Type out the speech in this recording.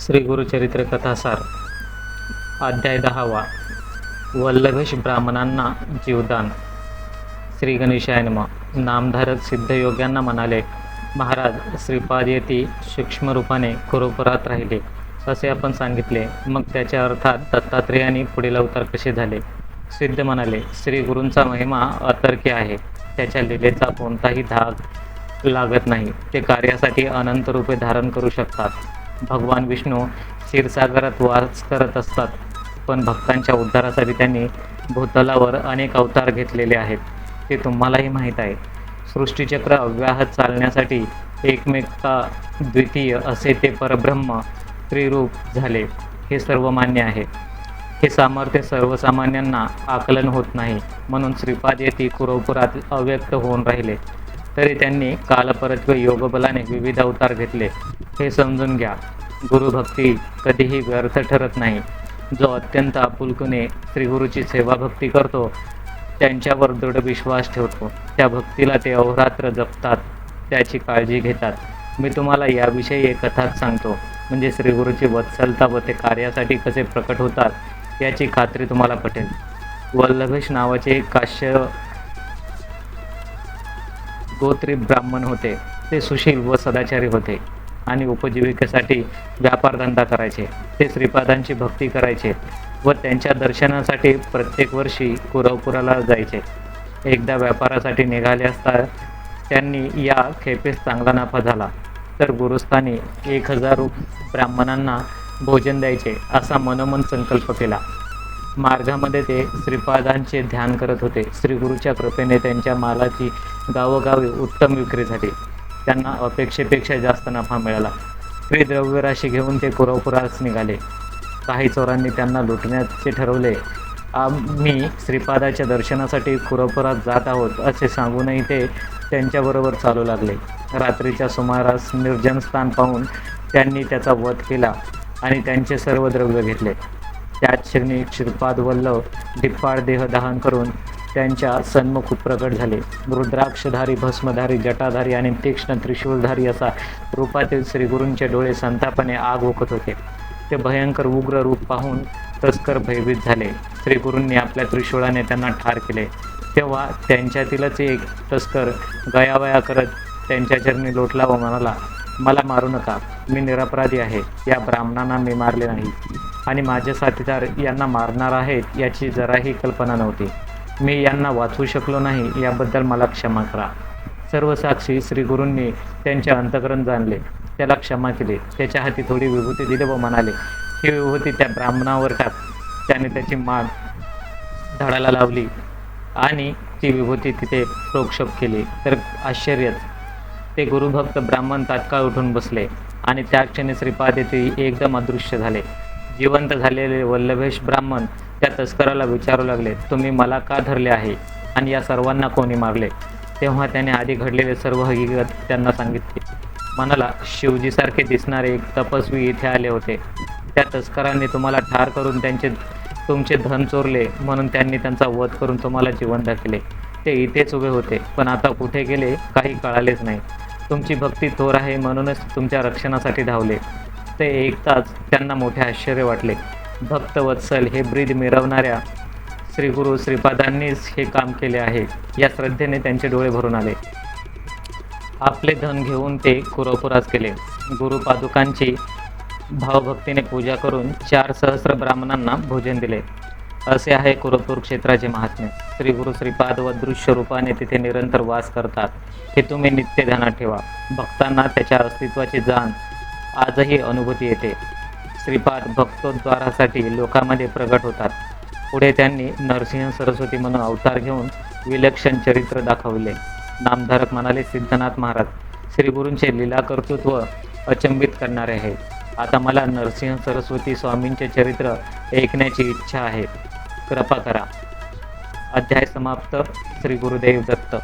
श्री गुरुचरित्र कथासार अध्याय दहावा वल्लभेश ब्राह्मणांना जीवदान. श्री गणेशायनम नामधारक सिद्धयोग्यांना म्हणाले महाराज श्रीपाद येती सूक्ष्म रूपाने कुरुपुरात राहिले. असे आपण सांगितले. मग त्याच्या अर्थात दत्तात्रेयाने पुढील अवतार कसे झाले? सिद्ध म्हणाले श्री गुरूंचा महिमा अतर्क्य आहे. त्याच्या लिलेचा कोणताही धाग लागत नाही. ते कार्यासाठी अनंत रूपे धारण करू शकतात. भगवान विष्णू क्षीरसागरात वास करत असतात पण भक्तांच्या उद्धारासाठी त्यांनी भूतलावर अनेक अवतार घेतलेले आहेत. ते तुम्हालाही माहीत आहे. सृष्टीचक्र अव्याहत चालण्यासाठी एकमेका द्वितीय असे ते परब्रह्म त्रिरूप झाले. हे सर्व मान्य आहे. हे सामर्थ्य सर्वसामान्यांना आकलन होत नाही म्हणून श्रीपाद येथे कुरवपुरात अव्यक्त होऊन राहिले. तरी त्यांनी कालपरत्व योगबलाने विविध अवतार घेतले. हे समजून घ्या. गुरुभक्ती कधीही व्यर्थ ठरत नाही. जो अत्यंत आपुलकीने श्रीगुरूची सेवा भक्ती करतो त्यांच्यावर दृढ विश्वास ठेवतो. त्या भक्तीला ते अहोरात्र जपतात त्याची काळजी घेतात. मी तुम्हाला याविषयी एक कथाच सांगतो. म्हणजे श्रीगुरूची वत्सलता व ते कार्यासाठी कसे प्रकट होतात याची खात्री तुम्हाला पटेल. वल्लभेश नावाचे एक काश्य गोत्री ब्राह्मण होते. ते सुशील व सदाचारी होते. आणि उपजीविकेसाठी व्यापारधंदा करायचे. ते श्रीपादांची भक्ती करायचे व त्यांच्या दर्शनासाठी प्रत्येक वर्षी कुरवपुराला जायचे. एकदा व्यापारासाठी निघाले असता त्यांनी या खेपेस चांगला नफा झाला. तर गुरुस्थानी एक हजार ब्राह्मणांना भोजन द्यायचे असा मनोमन संकल्प केला. मार्गामध्ये ते श्रीपादांचे ध्यान करत होते. श्रीगुरूच्या कृपेने त्यांच्या मालाची गावोगावी उत्तम विक्री झाली त्यांना अपेक्षेपेक्षा जास्त नफा मिळाला. स्त्री द्रव्यराशी घेऊन ते कुरवपुरास निघाले. काही चोरांनी त्यांना लुटण्याचे ठरवले. आम्ही श्रीपादाच्या दर्शनासाठी कुरवपुरात जात आहोत असे सांगूनही ते त्यांच्याबरोबर चालू लागले. रात्रीच्या सुमारास निर्जन स्थान पाहून त्यांनी त्याचा वध केला आणि त्यांचे सर्व द्रव्य घेतले. त्याच क्षणी श्रीपाद वल्लभ धिप्पाड देह दहन करून त्यांच्या सन्मुख प्रकट झाले. रुद्राक्षधारी भस्मधारी जटाधारी आणि तीक्ष्ण त्रिशूलधारी असा रूपातील श्रीगुरूंचे डोळे संतापाने आग ओकत होते. ते भयंकर उग्र रूप पाहून तस्कर भयभीत झाले. श्रीगुरूंनी आपल्या त्रिशूळाने त्यांना ठार केले. तेव्हा त्यांच्यातीलच एक तस्कर गयावया करत त्यांच्या चरणी लोटला व म्हणाला मला मारू नका. मी निरपराधी आहे. या ब्राह्मणांना मी मारले नाही. आणि माझे साथीदार यांना मारणार आहेत याची जराही कल्पना नव्हती. मी यांना वाचवू शकलो नाही याबद्दल मला क्षमा करा. सर्व साक्षी श्रीगुरूंनी त्यांचे अंतकरण जाणले. त्याला क्षमा केली. त्याच्या हाती थोडी विभूती दिली व म्हणाले ही विभूती त्या ब्राह्मणावर टाक. त्याने त्याची मान धडाला लावली आणि ती विभूती तिथे प्रोक्षोप केली. तर आश्चर्यच! ते गुरुभक्त ब्राह्मण तात्काळ उठून बसले आणि त्या क्षणी श्रीपाद येथे एकदम अदृश्य झाले. जिवंत झालेले वल्लभेश ब्राह्मण त्या तस्कराला विचारू लागले तुम्ही मला का धरले आहे? आणि या सर्वांना कोणी मारले? तेव्हा त्याने आधी घडलेले सर्व हकीकत त्यांना सांगितले. मनाला शिवजीसारखे दिसणारे एक तपस्वी इथे आले होते. त्या तस्करांनी तुम्हाला ठार करून त्यांचे तुमचे धन चोरले म्हणून त्यांनी त्यांचा वध करून तुम्हाला जिवंत केले ते इथेच उभे होते पण आता कुठे गेले काही कळालेच नाही. तुमची भक्ती थोर आहे म्हणूनच तुमच्या रक्षणासाठी धावले. ते ऐकताच त्यांना मोठे आश्चर्य वाटले. भक्तवत्सल हे ब्रीद मिरवणाऱ्या श्री गुरु श्रीपादांनीच हे काम केले आहे या श्रद्धेने त्यांचे डोळे भरून आले. आपले धन घेऊन ते कुरोपुरास केले गुरुपादुकांची भावभक्तीने पूजा करून चार सहस्र ब्राह्मणांना भोजन दिले. असे आहे कुरपूर क्षेत्राचे महात्म्य. श्री गुरु श्रीपाद व दृश्य रूपाने तिथे निरंतर वास करतात. हे तुम्ही नित्य ध्यानात ठेवा. भक्तांना त्याच्या अस्तित्वाची जाण आजही अनुभूती येते. श्रीपाद भक्तोद्वारासाठी लोकांमध्ये प्रगट होतात. पुढे त्यांनी नरसिंह सरस्वती म्हणून अवतार घेऊन विलक्षण चरित्र दाखवले. नामधारक म्हणाले सिद्धनाथ महाराज श्रीगुरूंचे लीला कर्तृत्व अचंबित करणारे आहे. आता मला नरसिंह सरस्वती स्वामींचे चरित्र ऐकण्याची इच्छा आहे. कृपा करा. अध्याय समाप्त. श्री गुरुदेव दत्त.